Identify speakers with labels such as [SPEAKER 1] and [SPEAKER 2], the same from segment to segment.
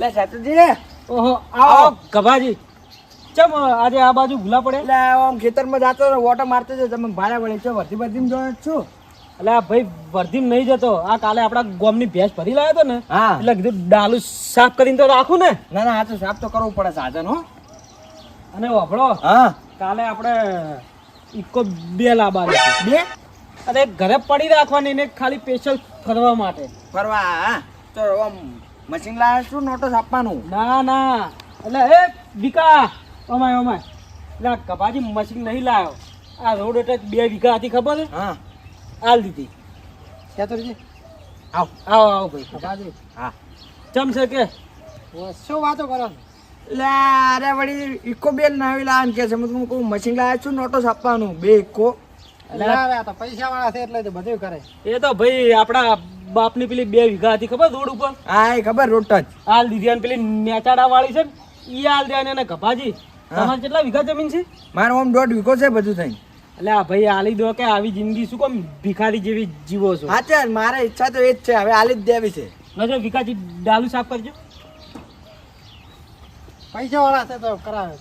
[SPEAKER 1] લે સાતુજી
[SPEAKER 2] ઓહો આવો ગભાજી. ચમ આજે આ બાજુ ભૂલા પડે
[SPEAKER 1] એટલે આમ ખેતરમાં જાતો વોટર મારતો છે તમે ભાડા વળે છો વર્ધી વર્ધીમ જોયો છું
[SPEAKER 2] એટલે આ ભાઈ વર્ધીમ નહીં જતો. આ કાલે આપણા ગોમની ભેંસ ભરી લાવ્યો હતો ને
[SPEAKER 1] હા.
[SPEAKER 2] એટલે કીધું ડાલું સાફ કરીને તો રાખું ને.
[SPEAKER 1] ના ના આ તો સાફ તો કરવું પડે સાધન હો.
[SPEAKER 2] અને વાપરો
[SPEAKER 1] હા.
[SPEAKER 2] કાલે આપણે ઇકો બે લાવવાની
[SPEAKER 1] બે?
[SPEAKER 2] અરે ઘરે પડી રાખવાની ને ખાલી સ્પેશિયલ ફરવા માટે.
[SPEAKER 1] ફરવા હા. તો આમ મશીન લાવે શું નોટિસ આપવાનું?
[SPEAKER 2] ના ના. એટલે એ વિકા. Oh my oh my. એટલે ગભાજી મશીન નહીં લાવ્યો આ રોડ એટલે બે વીઘા હતી ખબર?
[SPEAKER 1] હા.
[SPEAKER 2] હાલ દીધી.
[SPEAKER 1] સાતુજી
[SPEAKER 2] આવ. આવો આવો ભાઈ. કપાજી.
[SPEAKER 1] હા.
[SPEAKER 2] ચમ છે કે?
[SPEAKER 1] શું વાતો કરો? લે અરે વળી ઇકો બેલ નવી લાવવાનું કે છે. હું કહું મશીન લાવે છું નોટો આપવાનું? બે ઇકો.
[SPEAKER 2] પૈસા વાળા છે એટલે બધું કરે. એ તો ભાઈ આપણા બાપની પેલી બે વીઘા હતી ખબર રોડ ઉપર?
[SPEAKER 1] હા એ ખબર રોટ જ
[SPEAKER 2] હાલ દીધી અને પેલી નેચાડા વાળી છે ને એ હાલ દે અને કપાજી. તમારે કેટલા વીઘા જમીન છે?
[SPEAKER 1] મારો આમ દોઢ વીઘો છે બધું થઈ
[SPEAKER 2] એટલે આ ભાઈ આલી દો કે આવી જિંદગી શું કેમ ભિખારી જેવી જીવો છો?
[SPEAKER 1] હા ચાલ મારે ઈચ્છા તો એ જ છે હવે આલી જ દેવી છે.
[SPEAKER 2] નજો વિકાજી ડાલુ સાફ કરજો.
[SPEAKER 1] પૈસા વાળા છે તો કરાવે.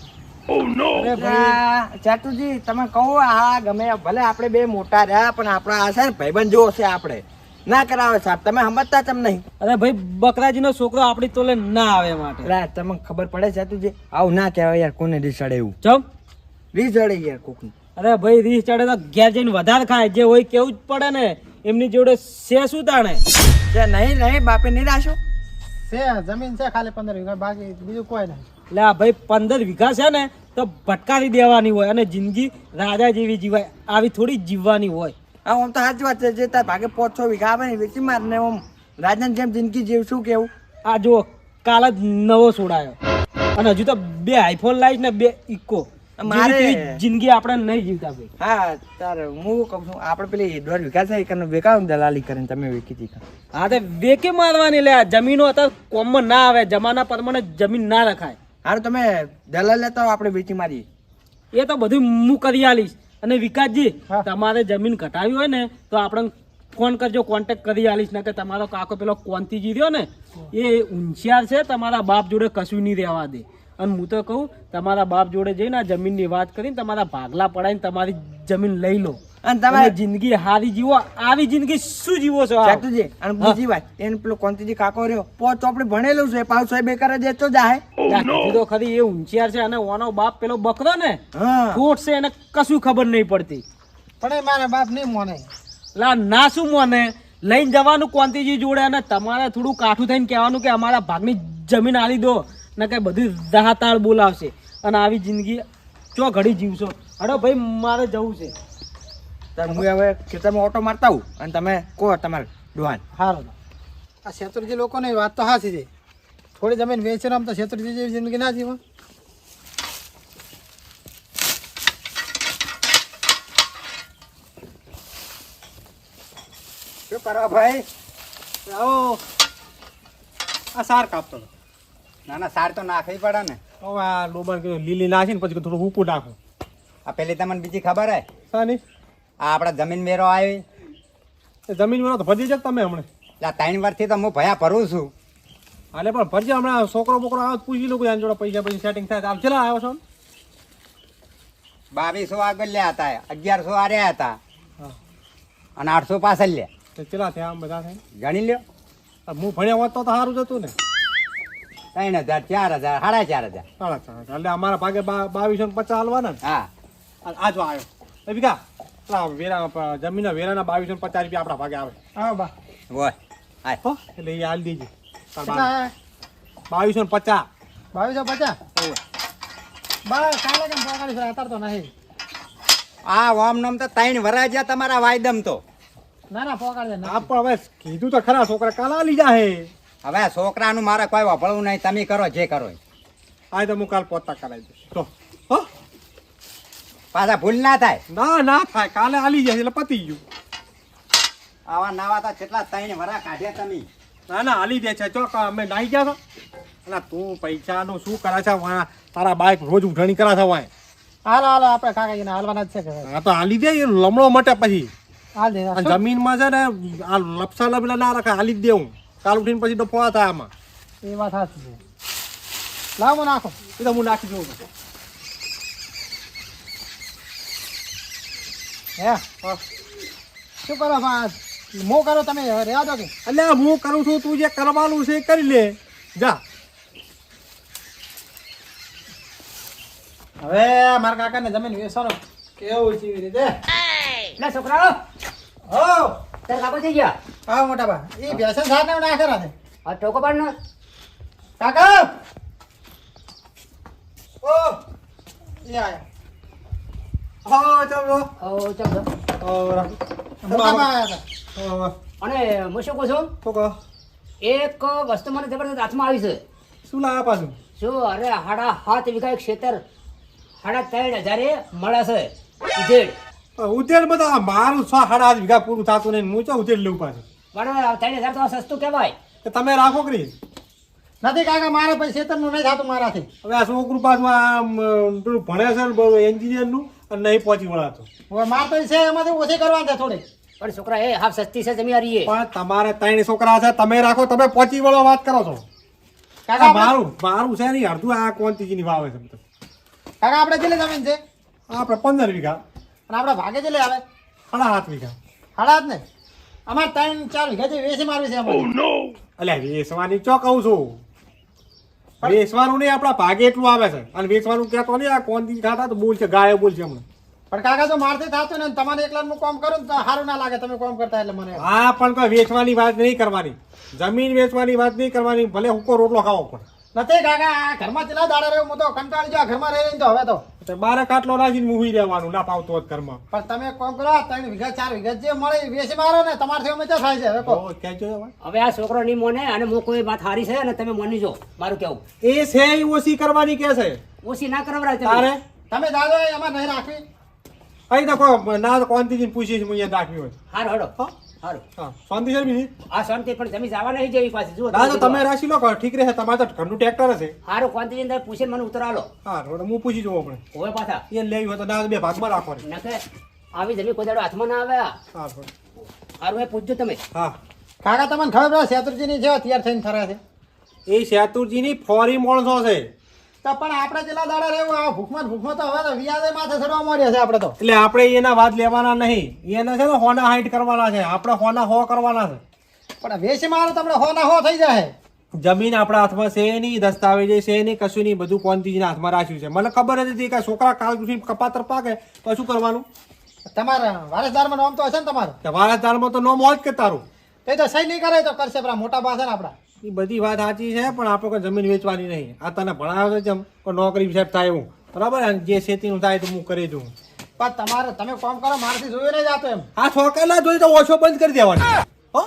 [SPEAKER 1] ચાટુજી તમે કહો આ ગમે ભલે આપણે બે મોટા રહ્યા પણ આપણા આ છે ને ભાઈબંધ જેવો છે આપણે. ના કરાવે સાહેબ તમે સમજતા ચમ નહીં.
[SPEAKER 2] અરે ભાઈ બકરાજીનો છોકરો આપણી તોલે ના આવે માટે.
[SPEAKER 1] એટલે તમને ખબર પડે છે તું જે? આવું ના કહેવાય યાર કોને રીસડે એવું?
[SPEAKER 2] ચમ?
[SPEAKER 1] રીસડે યાર કોકનું.
[SPEAKER 2] અરે ભાઈ રીસ ચડે તો ઘેર જઈને વધારે ખાય જે હોય કેવું જ પડે ને એમની જોડે છે શું તાણે?
[SPEAKER 1] છે નહીં નહીં બાપે નહીં રાશો
[SPEAKER 3] છે જમીન છે ખાલી પંદર વીઘા બાકી બીજું કોઈ નહીં.
[SPEAKER 2] એટલે આ ભાઈ પંદર વીઘા છે ને તો ભટકારી દેવાની હોય અને જિંદગી રાજા જેવી જીવાય આવી થોડી જીવવાની હોય.
[SPEAKER 1] હા આમ તો સાચી વાત છે જે તાર ભાગે પાંચ છ વીઘા આવે ને વેચી મારને આમ રાજન જેમ જિંદગી જીવશું કેવું?
[SPEAKER 2] આ જો કાલ જ નવો છોડાયો અને હજુ તો બે આઈફોન લાવીશ ને બે ઇકો.
[SPEAKER 1] મારે-
[SPEAKER 2] જિંદગી આપણે નહીં જીવતા ભાઈ.
[SPEAKER 1] હા તારે હું કહું છું આપણે પેલી દોઢ વીઘા છે એકરનો વેકાવ દલાલી કરીને તમે વેકી દીધા.
[SPEAKER 2] હા તે વેકે મારવાની લે આ જમીનો અત્યારે કોમમાં ના આવે જમાના પ્રમાણે જમીન ના રખાય.
[SPEAKER 1] હારું તમે દલાલ લેતા આપણે વેચી મારીએ.
[SPEAKER 2] એ તો બધું હું કરી આલીશ અને વિકાસજી તમારે જમીન ઘટાવી હોય ને તો આપણે ફોન કરજો કોન્ટેક્ટ કરી આલીશ. ને કે તમારો કાકો પેલો કોંતીજી રહ્યો ને એ હોશિયાર છે તમારા બાપ જોડે કશું નહીં રહેવા દે. અને હું તો કહું તમારા બાપ જોડે જઈને આ જમીનની વાત કરીને તમારા ભાગલા પડાવીને તમારી જમીન લઈ લો.
[SPEAKER 1] અને તમારે
[SPEAKER 2] જિંદગી હારી જીવો. આવી જિંદગી શું જીવો છો આ?
[SPEAKER 1] અને બીજી વાત એને પેલો કોંતીજી કાકો રહ્યો પોચ આપણે ભણેલું છે પાછો સાહેબ બેકાર જ તો જાહે
[SPEAKER 2] તો ખરી એ ઊંચિયાર છે અને ઓનો બાપ પેલો બકરો ને ખોટ છે એને કશું ખબર નહીં પડતી.
[SPEAKER 3] પણ એ મારા બાપ નહીં મોને.
[SPEAKER 2] લા ના શું મોને? લઈને જવાનું કોંતીજી જોડે અને તમારે થોડું કાઠું થઈને કહેવાનું કે અમારા ભાગની જમીન આલી દો. ને કે બધું રાહતાળ બોલાવશે. અને આવી જિંદગી ચો ઘડી જીવશો. અરે ભાઈ મારે જવું છે.
[SPEAKER 1] હું હવે ખેતરમાં ઓટો મારતા હું અને તમે કહો તમારે ડોહાન
[SPEAKER 3] સારું આ શેતુરજી લોકોની વાત તો હાસી છે. થોડી જમીન વેચે આમ તો શેતુરજી જેવી જિંદગી ના જીવો.
[SPEAKER 1] શું કરવા ભાઈ?
[SPEAKER 3] આવો. આ સાર કાપતો.
[SPEAKER 4] ના ના સાર તો નાખવી પડે ને.
[SPEAKER 3] હવે આ લોબણ લીલી નાખીને પછી થોડું ઉપું નાખું.
[SPEAKER 4] આ પેલી તમને બીજી ખબર હે?
[SPEAKER 3] સાની
[SPEAKER 4] આ આપણા જમીન વેરો આવી.
[SPEAKER 3] જમીન વાળો તો ભજી જક તમે હમણાં.
[SPEAKER 4] એટલે ત્રણ વર્ષથી તો હું ભયા ભરું છું.
[SPEAKER 3] હાલે પણ ભરજે હમણાં છોકરો બોકરો આવે પૂછી લઉં એના જોડે પૈસા પછી સેટિંગ થાય આમ ચલા આવ્યો છો?
[SPEAKER 4] બાવીસો આગળ લ્યા હતા અગિયારસો આર્યા હતા. અને આઠસો પાછળ લ્યા.
[SPEAKER 3] તો ચલા થયા આમ બધા થાય
[SPEAKER 4] ગણી લ્યો.
[SPEAKER 3] હું ભણ્યા હોત તો તો સારું જ હતું ને.
[SPEAKER 4] ત્રણ હજાર ચાર હજાર સાડા ચાર હજાર.
[SPEAKER 3] સાડા ચાર હજાર. એટલે અમારા ભાગે બાવીસો પચાસ હાલવાના
[SPEAKER 4] હા.
[SPEAKER 3] આ જો આવ્યો એ વિકા પેલા વેરા જમીનના વેરાના બાવીસો ને પચાસ રૂપિયા આપણા ભાગે આવે. હા બા.
[SPEAKER 4] હોય હાય
[SPEAKER 3] હો એટલે એ હાલ દેજે. બાવીસો ને પચાસ.
[SPEAKER 5] બાવીસો પચાસ? બસ કાલે કેમ તો નહીં.
[SPEAKER 4] આ ઓમ નોમ તો ત્રણ વરા જ્યાં તમારા વાયદમ તો.
[SPEAKER 5] ના ના દે
[SPEAKER 3] આ પણ હવે કીધું તો ખરા છોકરા કાલ લીધા હે
[SPEAKER 4] હવે આ છોકરાનું મારે કોઈ વાપરવું નહીં તમે કરો જે કરો એ.
[SPEAKER 3] આ તો હું કાલ પોતા કરાવી દઈશ. તો
[SPEAKER 4] પાછા ભૂલ ના થાય.
[SPEAKER 3] ના ના થાય. કાલે આલી જાય એટલે પતી ગયું.
[SPEAKER 4] આવા નાવા તા કેટલા ત્રણ વરા કાઢ્યા તમે.
[SPEAKER 3] ના ના આલી દે છે. ચો અમે નાહી ગયા છો અને તું પૈસાનું શું કરે છે? વાં તારા બાઈક રોજ ઉઠાણી કરા છે વાંય.
[SPEAKER 5] હાલો હાલો આપણે કાકાજીને હાલવાના જ છે હા
[SPEAKER 3] આ તો આલી દે એ લમણો મટે પછી.
[SPEAKER 5] હાલ દે
[SPEAKER 3] જમીનમાં છે ને આ લપસા લબેલા ના રાખે હાલી જ દેવું. કાલ ઉઠીને પછી ડફો થાય આમાં.
[SPEAKER 5] એ વાત સાચી છે. લાવો નાખો.
[SPEAKER 3] એ તો હું નાખી દઉં
[SPEAKER 5] હે? શું કરો હું મો કરો તમે રહ્યા દો કે.
[SPEAKER 3] એટલે હું કરું છું તું જે કરવાનું છે એ કરી લે. જા.
[SPEAKER 5] હવે મારા કાકાને જમીન વેચવાનો. કેવું છે એવી રીતે?
[SPEAKER 6] ના છોકરાઓ.
[SPEAKER 5] હો
[SPEAKER 6] તાર કાકો થઈ ગયા?
[SPEAKER 5] હા મોટા બા. એ વ્યસન સાથ ને નાખે રાતે.
[SPEAKER 6] આ ટોકો પાડ નો.
[SPEAKER 5] કાકા! ઓ એ આયા.
[SPEAKER 3] હા ચાલો
[SPEAKER 6] ઓ અને હું શું કહું છું?
[SPEAKER 3] શું કહો?
[SPEAKER 6] એક વસ્તુ મને જબરદસ્ત હાથમાં આવી છે.
[SPEAKER 3] શું લાવ્યા પાછું?
[SPEAKER 6] શું અરે હાડા હાથ વીઘા એક ખેતર. હાડા ત્રણ હજારે મળે છે. ઉધેડ.
[SPEAKER 3] ઉતેર બધા મારું છ સાડા આઠ વીઘા પૂરું થતું નહીં. હું ચો લઉં પાછું?
[SPEAKER 6] પણ ત્રણ હજાર તો સસ્તું કહેવાય.
[SPEAKER 3] તમે રાખો કરી
[SPEAKER 5] નથી કાકા મારે પછી ખેતરનું નહીં થતું મારાથી.
[SPEAKER 3] હવે આ છોકરું પાછું ભણે છે એન્જિનિયરનું અને નહીં પહોંચી વળાતો.
[SPEAKER 5] હવે માર તો છે એમાંથી ઓછી કરવાના છે થોડી.
[SPEAKER 6] પણ છોકરા એ હાફ સસ્તી છે જમી આરી એ.
[SPEAKER 3] પણ તમારે ત્રણ છોકરા છે તમે રાખો તમે પહોંચી વળો વાત કરો છો.
[SPEAKER 5] કાકા
[SPEAKER 3] મારું મારું છે નહીં અડધું આ કોંતીજીની વાવે છે
[SPEAKER 5] કાકા આપણે કેટલી જમીન છે?
[SPEAKER 3] આપણે પંદર વીઘા.
[SPEAKER 5] અને આપણે ભાગે કેટલી આવે?
[SPEAKER 3] સાડા સાત વીઘા.
[SPEAKER 5] સાડા ને? અમારે ત્રણ ચાર વીઘા જે વેસી મારવી છે
[SPEAKER 3] અલ્યા વેસવાની ચો કહું છું. વેચવાનું નહીં આપણા ભાગે એટલું આવે છે. અને વેચવાનું કહેતો નહીં આ કોંતી ખાતા તો બોલ છે ગાયો બોલ છે હમણાં.
[SPEAKER 5] પણ કાકા તો મારથી થતું ને તમારે એકલાનું કામ કરું તો સારું ના લાગે તમે કામ કરતા એટલે મને.
[SPEAKER 3] હા પણ કોઈ વેચવાની વાત નહીં કરવાની. જમીન વેચવાની વાત નહીં કરવાની ભલે હુકો રોટલો ખાવો પણ.
[SPEAKER 5] નથી કાકા આ ઘરમાં ચલા દાડા રહ્યો? હું તો કંટાળી જો ઘરમાં રહી રહીને તો હવે તો.
[SPEAKER 3] તો બારે કાટલો રાખીને મૂવી રહેવાનું ના પાવતો જ ઘરમાં.
[SPEAKER 5] પણ તમે કામ કરો ત્રણ વીઘા ચાર વીઘા જે મળે વેચી મારો ને તમારથી અમે ક્યાં થાય છે હવે કહો
[SPEAKER 3] કહેજો હવે.
[SPEAKER 6] આ છોકરો નહીં મોને અને હું કોઈ વાત હારી છે અને તમે મોની જો મારું કેવું?
[SPEAKER 3] એ છે એ ઓછી કરવાની કે છે?
[SPEAKER 6] ઓછી ના કરવરાય
[SPEAKER 3] તારે?
[SPEAKER 6] તમે
[SPEAKER 5] તમે દાદો એમાં નહીં રાખવી.
[SPEAKER 3] અહીં તો ના તો કોંતીજીને પૂછીશ હું અહીંયા રાખવી હોય.
[SPEAKER 6] હારું હડો
[SPEAKER 3] હા?
[SPEAKER 6] હારું.
[SPEAKER 3] હા શાંતિ છે બીજી?
[SPEAKER 6] આ શાંતિ પણ જમી જવા નહીં જેવી પાસે જુઓ
[SPEAKER 3] ના તો તમે રાખી લો ઠીક રહે તમારે તો ઘરનું ટ્રેક્ટર હશે.
[SPEAKER 6] હારું કોંતી અંદર પૂછીને મને ઉતર આલો
[SPEAKER 3] હા હું પૂછી જોઉં આપણે.
[SPEAKER 6] હવે પાછા.
[SPEAKER 3] એ લેવી હોય તો ના બે ભાગમાં
[SPEAKER 6] નકે આવી જમી કોઈ દાડો હાથમાં ના આવે.
[SPEAKER 3] હા
[SPEAKER 6] હારું એ પૂછજો તમે.
[SPEAKER 3] હા.
[SPEAKER 5] કાકા તમને ખબર પડે શેતુરજીની જેવા તૈયાર થઈને થરા છે?
[SPEAKER 3] એ શેતુરજીની ફોરી માણસો છે.
[SPEAKER 5] તો પણ આપણે જેટલા દાડા રહેવું આ ભૂખમાં ભૂખમાં તો હવે તો વ્યાજે માથે ચડવા મળ્યા છે આપણે તો.
[SPEAKER 3] એટલે આપણે એના વાત લેવાના નહીં. એને છે ને હોના હાઈટ કરવાના છે. આપણે હોના હો કરવાના છે.
[SPEAKER 5] પણ વેચી મારો તમને હોના હો થઈ જાય.
[SPEAKER 3] જમીન આપણા હાથમાં છે નહીં દસ્તાવેજ છે નહીં કશું નહીં બધું કોંતીજીના હાથમાં રાખ્યું છે. મને ખબર નથી હતી કે છોકરા કાલ સુધી કપાતર પાકે તો શું કરવાનું?
[SPEAKER 5] તમારા વારસદારમાં નામ તો હશે ને તમારું?
[SPEAKER 3] કે વારસદારમાં તો નો મોજ કે તારું.
[SPEAKER 5] તો એ તો સહી નહીં કરે તો કરશે પેલા મોટા પાસે ને આપણા.
[SPEAKER 3] એ બધી વાત સાચી છે પણ આપણે કોઈ જમીન વેચવાની નહીં. આ તને ભણાવ્યો છે જેમ નોકરી સાહેબ થાય એવું. બરાબર અને જે ખેતીનું થાય તો હું કરી દઉં.
[SPEAKER 5] પણ તમારે તમે કોમ કરો મારાથી જોયું નહીં જાતો એમ.
[SPEAKER 3] આ છોકરા જોઈ તો ઓછો બંધ કરી દેવાનો. હો?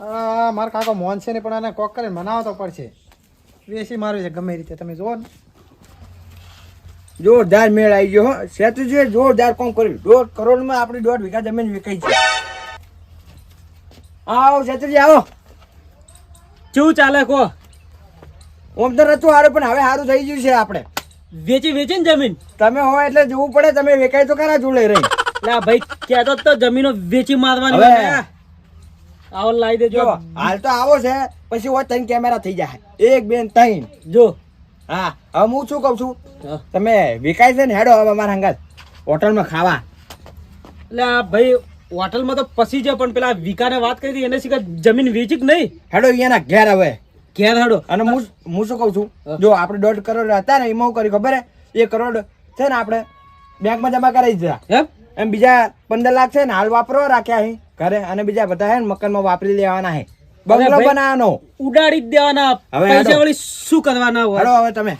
[SPEAKER 5] આ મારા કાકો મોહન છે ને પણ આને કોક કરીને મનાવો તો પડશે. વેસી મારું છે ગમે રીતે. તમે જુઓ ને.
[SPEAKER 1] જોરદાર મેળ આવી ગયો હો. શેતુજીએ જોરદાર કોમ કર્યું. દોઢ કરોડમાં આપણી દોઢ વીઘા જમીન વિકાઈ છે. આવો જતરી આવો.
[SPEAKER 2] કેવું ચાલે કો?
[SPEAKER 1] ઓમ તો નતું સારું પણ હવે સારું થઈ ગયું છે આપણે.
[SPEAKER 2] વેચી વેચી ને જમીન?
[SPEAKER 1] તમે હોય એટલે જોવું પડે તમે વેકાય તો ખરા જોડે રહી.
[SPEAKER 2] એટલે ભાઈ કહેતો તો જમીનો વેચી મારવાની
[SPEAKER 1] હવે.
[SPEAKER 2] આવો લાવી દેજો.
[SPEAKER 1] હાલ તો આવો છે પછી હોય ત્રણ કેમેરા થઈ જાય. એક બેન ત્રણ.
[SPEAKER 2] જો.
[SPEAKER 1] હા હવે હું શું કહું છું? તમે વિકાય છે ને હેડો હવે અમારા હંગાત. હોટલમાં ખાવા.
[SPEAKER 2] એટલે ભાઈ હોટલમાં તો પસી જાય પણ પેલા વિકાને વાત કરી એને શીખા જમીન વેચી જ નહીં?
[SPEAKER 1] હેડો અહીંયાના ઘેર હવે.
[SPEAKER 2] ઘેર હેડો.
[SPEAKER 1] અને હું હું શું કહું છું? જો આપણે દોઢ કરોડ હતા ને એમાં હું કર્યું ખબર હે? એક કરોડ છે ને આપણે બેંકમાં જમા કરાવી દીધા.
[SPEAKER 2] એમ
[SPEAKER 1] બીજા પંદર લાખ છે ને હાલ વાપરો રાખ્યા અહીં ઘરે અને બીજા બધા હે ને મકાનમાં વાપરી લેવાના હે. બંગલો બનાવવાનો.
[SPEAKER 2] ઉડાડી જ દેવાના.
[SPEAKER 1] હવે
[SPEAKER 2] પૈસા વળી શું કરવાના હોય?
[SPEAKER 1] હવે તમે.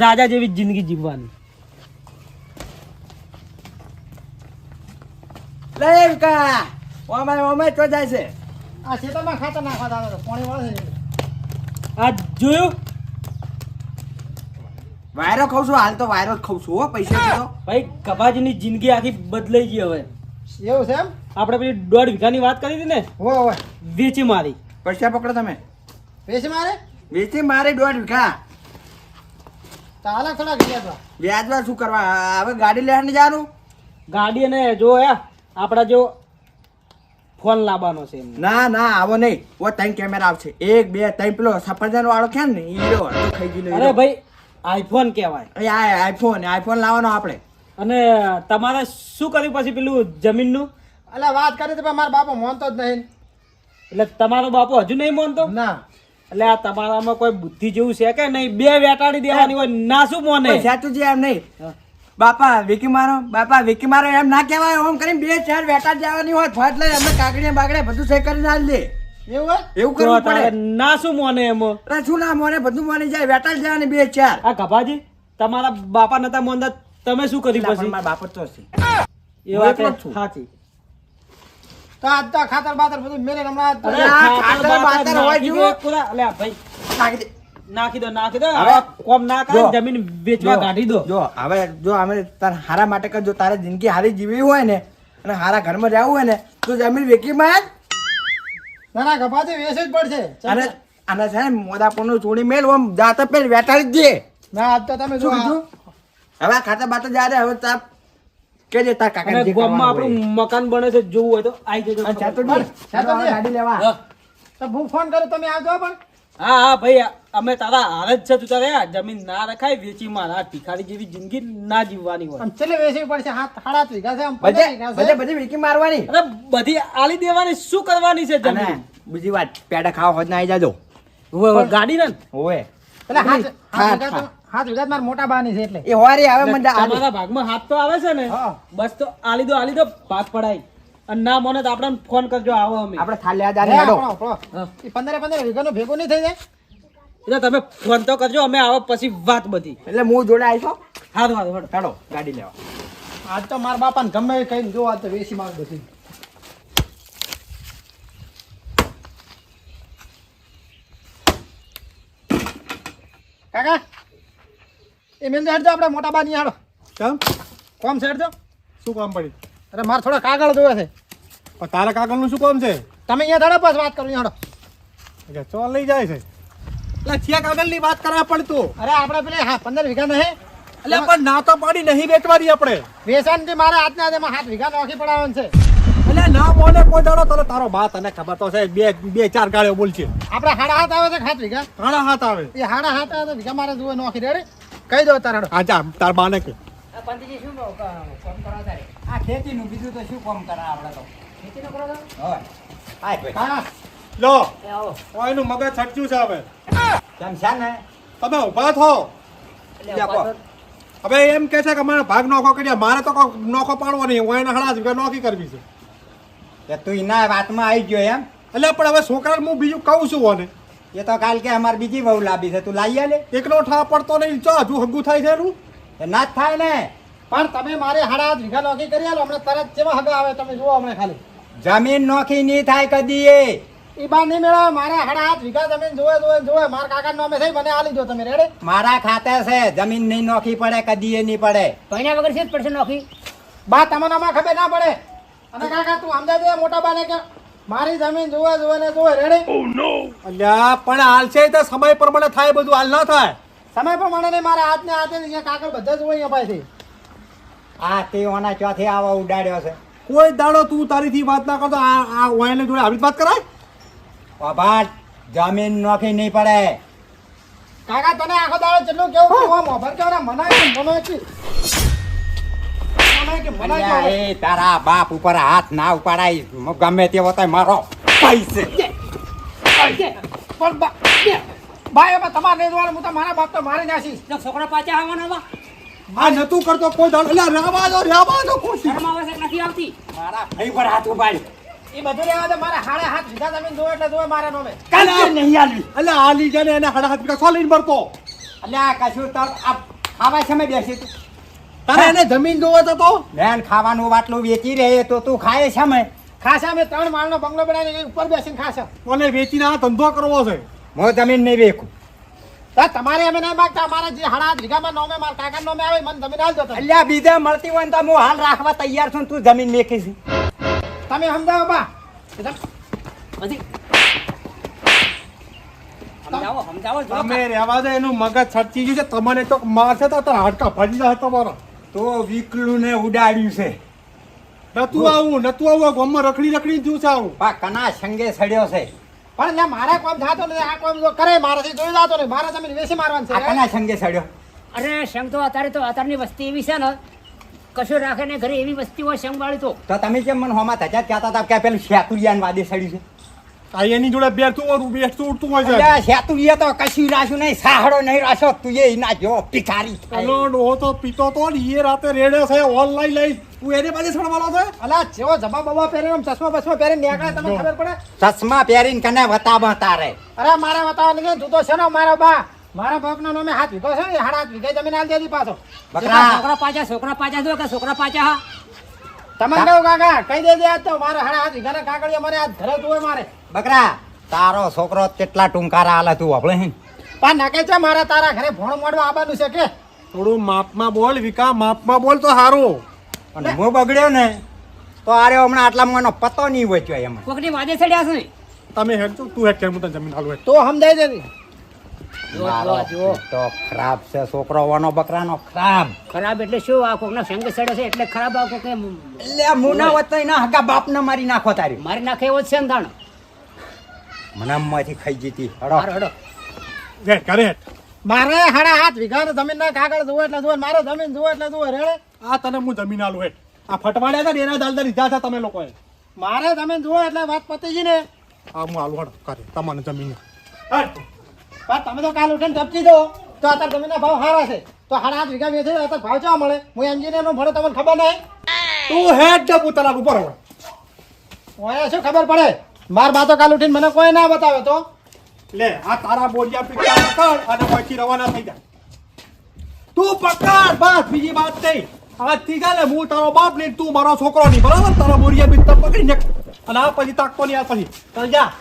[SPEAKER 2] રાજા જેવી જિંદગી જીવવાની.
[SPEAKER 1] લે વિકા ઓમે ઓમે તો જાય છે.
[SPEAKER 5] આ ખેતરમાં ખાતર નાખવા દાદા તો પાણી વળે છે.
[SPEAKER 2] આ જોયું?
[SPEAKER 1] વાયરો ખાઉં છું હાલ તો વાયરો જ ખાઉં છું હો પૈસા
[SPEAKER 2] ભાઈ કબાજીની જિંદગી આખી બદલાઈ ગઈ હવે.
[SPEAKER 5] એવું છે એમ?
[SPEAKER 2] આપણે પેલી દોઢ વીઘાની વાત કરી હતી ને?
[SPEAKER 5] હો હોય
[SPEAKER 2] વેચી મારી.
[SPEAKER 1] પૈસા પકડો તમે.
[SPEAKER 5] વેચી મારે?
[SPEAKER 1] વેચી મારી દોઢ વીઘા.
[SPEAKER 5] તો હાલે થોડા ગયા
[SPEAKER 1] વ્યાજમાં શું કરવા હવે ગાડી લેવાની જવાનું
[SPEAKER 2] ગાડી અને જો હે આપણા જો ફોન લાવવાનો છે
[SPEAKER 1] ના ના આવો નહીં. ઓ ત્રણ કેમેરા આવશે. એક બે ત્રણ. પેલો સફરજન વાળો છે ને હીરો ખાઈ ગયેલો
[SPEAKER 2] અરે ભાઈ આઈફોન કહેવાય.
[SPEAKER 1] ભાઈ આઈફોન આઈફોન લાવવાનો આપણે.
[SPEAKER 2] અને તમારે શું કર્યું પછી પેલું જમીનનું?
[SPEAKER 5] એટલે વાત કરી તો મારા બાપો મોનતો જ નહીં.
[SPEAKER 2] એટલે તમારો બાપો હજુ નહીં મોનતો?
[SPEAKER 5] ના.
[SPEAKER 2] એટલે આ તમારામાં કોઈ બુદ્ધિ જેવું છે કે નહીં? બે વેટાડી દેવાની હોય ના શું મોને?
[SPEAKER 1] સાચું સેતુજી એમ નહીં. બાપા વિકી મારો બાપા વિકી મારો એમ ના કહેવાય. એમ કરીને બે ચાર વેટા જવાની હોય ફટ લઈ અમે કાકડીયા બાકડીયા બધું સહી કરીને આલી દે.
[SPEAKER 5] એવું
[SPEAKER 1] એવું કરવું પડે.
[SPEAKER 2] ના શું મોને એમ?
[SPEAKER 1] શું ના મોને? બધું મોને જાય વેટા જવાની બે ચાર.
[SPEAKER 2] આ ગભાજી તમારા બાપા નતા મોનતા તમે શું કર્યું
[SPEAKER 1] પણ
[SPEAKER 2] પછી?
[SPEAKER 1] મારા બાપા તો છે
[SPEAKER 2] એ વાત. સાચી
[SPEAKER 5] તો આજ તો ખાતર બાતર બધું મેલે હમણાં
[SPEAKER 2] ખાતર બાતર
[SPEAKER 1] હોય જુઓ.
[SPEAKER 2] ભાઈ.
[SPEAKER 1] દે.
[SPEAKER 2] નાખી દો નાખી દો.
[SPEAKER 1] હવે
[SPEAKER 2] હવે કોમ ના કરે જમીન વેચવા કાઢી દો.
[SPEAKER 1] જો હવે જો અમે તાર હારા માટે કે જો તારે જિંદગી હારી જીવવી હોય ને અને હારા ઘરમાં રહેવું હોય ને તો જમીન વેકી માં
[SPEAKER 5] ના ના ગપાથી વેચવી જ પડશે.
[SPEAKER 1] અને અને છે ને મોદાપોનું ચોડી મેલ ઓમ જાતે પેલ વેટાડી જ દે.
[SPEAKER 5] ના આજ તો તમે જો
[SPEAKER 1] શું કીધું હવે ખાતા બાતા જાય હવે તાર કે જે તાર કાકા
[SPEAKER 2] ગામમાં આપણું મકાન બને છે જોવું હોય તો આઈ જજો.
[SPEAKER 1] ચાતુજી
[SPEAKER 5] ચાતુજી.
[SPEAKER 1] ગાડી લેવા.
[SPEAKER 5] તો હું ફોન કરું તમે આવજો પણ.
[SPEAKER 2] હા હા ભાઈ અમે તારા હારે જ છે તું તારે જમીન ના રખાય વેચી મારા ભિખારી જેવી જિંદગી ના જીવવાની હોય.
[SPEAKER 5] ચલે વેચવી પડશે હાથ આઠ વીઘા છે
[SPEAKER 1] બધે બધે વેકી મારવાની.
[SPEAKER 2] અરે બધી આલી દેવાની શું કરવાની છે જમીન?
[SPEAKER 1] બીજી વાત પેડા ખાવા હોય ના આવી જાજો.
[SPEAKER 2] ગાડી ને?
[SPEAKER 5] એટલે હાથ હાથ વીઘા મારા મોટા બાની છે એટલે.
[SPEAKER 1] એ હોરી આવે મને આ
[SPEAKER 2] તમારા ભાગમાં હાથ તો આવે છે ને. બસ તો આલી દો આલી દો ભાગ પડાય. ના મને તો આપણે ફોન કરજો આવો અમે.
[SPEAKER 1] આપણે થાલે આ
[SPEAKER 5] જાને
[SPEAKER 1] હેડો.
[SPEAKER 5] આપણો, આપણો.
[SPEAKER 2] હા.
[SPEAKER 5] એ પંદરે પંદર વીઘાનું ભેગો નહીં થઈ જાય?
[SPEAKER 2] એટલે તમે ફોન તો કરજો અમે આવો પછી વાત બધી.
[SPEAKER 1] એટલે હું જોડે આવીશો
[SPEAKER 2] હા. હારું હા
[SPEAKER 1] હેડો. ગાડી લેવા.
[SPEAKER 5] આજ તો મારા બાપાને ગમે કઈ જો આ તો વેસી માર બધી. કાકા એ મેં હેડજો આપણે મોટા બા હાડો
[SPEAKER 3] કેમ?
[SPEAKER 5] કોમ છે હેડજો.
[SPEAKER 3] શું કામ પડી?
[SPEAKER 5] અરે મારે થોડા કાગળ જોવે છે.
[SPEAKER 3] પણ તારા કાગળનું શું કામ છે?
[SPEAKER 5] તમે અહીંયા ધડો પાસ વાત કરો હાડો.
[SPEAKER 3] કે ચોલ લઈ જાય છે. એટલે ચેક કાગળની વાત કરવા પડતું.
[SPEAKER 5] અરે આપણે પેલે હા પંદર વીઘા નહીં.
[SPEAKER 3] એટલે પણ ના તો પાડી નહીં વેચવાની આપણે.
[SPEAKER 5] વેચાણથી મારે હાથના હાથમાં હાથ વીઘા નોખી પડાવવાનું છે.
[SPEAKER 3] એટલે ના મોને કોઈ દાડો તને તારો બા તને ખબર તો છે બે બે ચાર ગાળ્યો બોલશે.
[SPEAKER 5] આપણે હાડા હાથ આવે છે હાથ વીઘા?
[SPEAKER 3] હાડા હાથ આવે.
[SPEAKER 5] એ હાડા હાથ આવે તો વીઘા મારે જોવે નોખી રેડે. કહી દો તારા હાડો.
[SPEAKER 3] હા જા તાર બાને કે
[SPEAKER 6] પંતજી શું કામ કરવા તારે.
[SPEAKER 4] આ ખેતીનું બીજું તો શું કામ કરે આપણે તો?
[SPEAKER 6] ખેતી નો કરો તો?
[SPEAKER 4] હોય હાય ભાઈ.
[SPEAKER 5] હા
[SPEAKER 3] લો.
[SPEAKER 6] એ
[SPEAKER 3] એનું મગજ છટક્યું છે હવે.
[SPEAKER 4] કેમ છે ને?
[SPEAKER 3] તમે ઊભા થો.
[SPEAKER 6] એટલે
[SPEAKER 4] ઊભા
[SPEAKER 6] થો.
[SPEAKER 3] હવે એમ કે છે કે મારે ભાગ નોખો કરી મારે તો કોઈ નોખો પાડવો નહીં. હું એને હળા નોખી કરવી છે.
[SPEAKER 4] કે તું એના વાતમાં આવી ગયો એમ?
[SPEAKER 3] એટલે પણ હવે છોકરાને હું બીજું કહું છું ઓને.
[SPEAKER 4] એ તો કાલ કે અમારે બીજી વહુ લાવી છે. તું લાવી લે
[SPEAKER 3] એકલો ઠા પડતો નહીં. ચો હજુ હગું થાય છે એનું?
[SPEAKER 4] એ ના જ થાય ને.
[SPEAKER 5] પણ તમે મારે હાડા વીઘા નોખી કરી આલો હમણાં તરત જેવા હગા આવે તમે જુઓ હમણાં ખાલી.
[SPEAKER 4] જમીન નોખી નહીં થાય કદી એ
[SPEAKER 5] બાર નહીં મેળવે મારે હાડા હાથ વીઘા જમીન જોવે જોવે જોવે મારા કાકા નામે થઈ મને આલી દો તમે રેડે
[SPEAKER 4] મારા ખાતે છે જમીન નહીં નોખી પડે કદી એ નહીં પડે.
[SPEAKER 6] તો એના વગર છે જ પડશે નોખી?
[SPEAKER 5] બા તમને આમાં ખબર ના પડે. અને કાકા તું સમજાય દે મોટા બાને કે મારી જમીન જોવે જોવે ને જોવે રેડે
[SPEAKER 3] અલ્યા પણ હાલ છે તો સમય પ્રમાણે થાય બધું હાલ ના થાય.
[SPEAKER 5] સમય પ્રમાણે નહીં મારા હાથને હાથે અહીંયા કાગળ બધા જ હોય અહીંયા પાસેથી.
[SPEAKER 4] આ તે ઓના ચોથી આવા ઉડાડ્યો છે?
[SPEAKER 3] કોઈ દાડો તું તારીથી વાત ના કરતો આ આ ઓયને જોડે આવી વાત કરાય?
[SPEAKER 4] બાબા જમીન નોખી નહીં પડે.
[SPEAKER 5] કાકા તને આખો દાડો જેટલું કેવું કે મોભર ઓભર કે ઓલા મનાય મનાય કે
[SPEAKER 4] એ તારા બાપ ઉપર હાથ ના ઉપાડાય. ગમે તે હોતા મારો પૈસે.
[SPEAKER 5] પણ બા ભાઈ હવે તમારે નહીં જોવાનું હું તો મારા બાપ તો મારી નાખીશ.
[SPEAKER 6] તો છોકરા પાછા આવવાના
[SPEAKER 3] આ નતું કરતો કોઈ દાડો. એટલે રહેવા દો રહેવા દો ખુશી.
[SPEAKER 6] શરમ આવે છે નથી આવતી?
[SPEAKER 4] મારા ભાઈ પર હાથ ઉપાડી
[SPEAKER 5] એ બધું રહેવા દે મારા હાડે હાથ સીધા જમીન જોવે એટલે જોવે મારા નોમે.
[SPEAKER 4] કાલે નહીં આલી?
[SPEAKER 3] એટલે આલી જને ને એને હડા હાથ પીકા સો લઈને મરતો
[SPEAKER 4] અલ્યા કશું તાર આ ખાવા સમય બેસી તું.
[SPEAKER 3] તારે એને જમીન જોવે તો તો.
[SPEAKER 4] બેન ખાવાનું વાટલું વેચી રહે તો તું ખાય સમય
[SPEAKER 5] ખાસા મેં ત્રણ માળનો બંગલો બનાવીને ઉપર બેસીને ખાસા
[SPEAKER 3] મને વેચીને આ ધંધો કરવો છે?
[SPEAKER 4] હું જમીન નહીં વેચું.
[SPEAKER 5] તો તમારે અમે નહીં માગતા અમારા જે હાડા હાથ વીઘામાં નોમે મારા કાકા નોમે આવે મને જમીન આલજો તમે.
[SPEAKER 4] અલ્યા બીજા મળતી હોય ને તો હું હાલ રાખવા તૈયાર છું તું જમીન વેચીશ
[SPEAKER 5] તમે સમજાવો બા.
[SPEAKER 6] પછી સમજાવો સમજાવો
[SPEAKER 3] તમે રહેવા દો એનું મગજ છટકી ગયું છે. તમને તો મારશે તો હાડકા ફરી જાય તમારા.
[SPEAKER 4] તો વિકલું ને ઉડાડ્યું છે.
[SPEAKER 3] નતું આવું નતું આવું. આ રખડી રખડી થયું છે આવું.
[SPEAKER 4] પા કના સંગે સડ્યો છે.
[SPEAKER 5] પણ એટલે મારે કોમ થાતો નથી આ કોમ કરે મારાથી જોઈ જાતો નહીં. મારા જમીન વેસી મારવાનું
[SPEAKER 4] આ
[SPEAKER 5] છે
[SPEAKER 4] કના સંગે સડ્યો?
[SPEAKER 6] અરે સંગ તો અત્યારે તો અત્યારની વસ્તી એવી છે ને કશું રાખે ને ઘરે એવી વસ્તી હોય સંગ વાળી તો.
[SPEAKER 4] તો તમે કેમ મને હોમાં તજાત કહેતા હતા કે પેલું શેતુરિયાન વાદે સડ્યું છે?
[SPEAKER 3] આ એની જોડે બેઠતું હોય બેઠતું ઉડતું હોય છે.
[SPEAKER 4] શેતુરિયા તો કશું રાખ્યું નહીં સાહડો નહીં રાખ્યો તું એ ના જો ભિખારી થાય.
[SPEAKER 3] પેલો ડોહો તો પીતો તો ને એ રાતે રેડે છે ઓનલાઈન લઈ. તું એની પાસે સડવાનો છે?
[SPEAKER 5] અલા જેવો જબા બબા પહેરીને આમ ચશ્મા બસમા પહેરીને નીકળે તમને ખબર પડે?
[SPEAKER 4] ચશ્મા પહેરીને કને વતાવા તારે?
[SPEAKER 5] અરે મારા તું તો છે ને મારા બા. મારા બાપના નામે હાથ વીઘો છે ને હાડા વીઘે જમીન આલી દેતી પાછો.
[SPEAKER 4] બકરા.
[SPEAKER 6] છોકરા પાછા છોકરા પાછા જો કે છોકરા પાછા? હા
[SPEAKER 5] તમને કહું કાકા? કહી દેજે આજ તો મારે હાડા હાથ વીઘાના કાગળિયા મારે આજ ઘરે તું મારે.
[SPEAKER 4] બકરા તારો છોકરો કેટલા ટૂંકારા આલે તું આપણે હે
[SPEAKER 5] નાકે છે મારે તારા ઘરે ભોણ મોડવા આવવાનું છે કે?
[SPEAKER 3] થોડું માપમાં બોલ વિકા માપમાં બોલ તો સારું
[SPEAKER 4] અને હું બગડ્યો ને તો આરે હમણાં આટલા મોનો પતો નહીં વચ્યો એમાં.
[SPEAKER 6] કોકની વાદે ચડ્યા છે ને?
[SPEAKER 3] તમે હેડ છો, તું હેડ કે હું તને જમીન હાલું હેડ.
[SPEAKER 5] તો સમજાય દેજે
[SPEAKER 6] જો,
[SPEAKER 4] મારો
[SPEAKER 6] જો.
[SPEAKER 4] તો ખરાબ છે છોકરો વાનો બકરાનો ખરાબ.
[SPEAKER 6] ખરાબ એટલે શું? આ કોકના સંગ ચડે છે એટલે ખરાબ આ કોકે
[SPEAKER 4] એટલે મુના વતઈ ના હગા બાપને મારી નાખો તારી.
[SPEAKER 6] મારી નાખે એવો છે ને તાણ.
[SPEAKER 4] મને માંથી ખાઈ જીતી હડો.
[SPEAKER 6] હડો
[SPEAKER 3] જે કરે
[SPEAKER 5] મારે હાડા હાથ વીઘા જમીન ના કાગળ જુઓ એટલે જુઓ મારે જમીન જુઓ એટલે જુઓ રેડે.
[SPEAKER 3] આ તને હું જમીન આલું હેઠ આ ફટવાડ્યા હતા ને એના દાલદા લીધા હતા તમે લોકોએ.
[SPEAKER 5] મારે તમે જુઓ એટલે વાત પતી ને
[SPEAKER 3] આ હું આલું હડ કરે તમારે જમીન.
[SPEAKER 5] તમે તો કાલ ઉઠીને ધપકી દો. તો અત્યારે જમીનના ભાવ સારા છે. તો હાડા આઠ વીઘા વેચે અત્યારે ભાવ ચા મળે? હું એન્જિનિયર નો ભણો તમને ખબર નહીં?
[SPEAKER 3] તું હેડ જ પૂતળા ઉપર હવે.
[SPEAKER 5] ઓય શું ખબર પડે? માર બા તો કાલ ઉઠીને મને કોઈ ના બતાવે તો?
[SPEAKER 3] લે આ તારા બોરિયા પી પકડ અને પછી રવાના થઈ જા. તું પકડ બસ બીજી વાત નહીં. આજથી કાલે હું તારો બાપ નહીં તું મારો છોકરો નહીં, બરાબર? તારા બોરિયા બી તપ પકડી નાખ. અને આ પછી તાકતો નહીં આ પછી. ચાલ જા.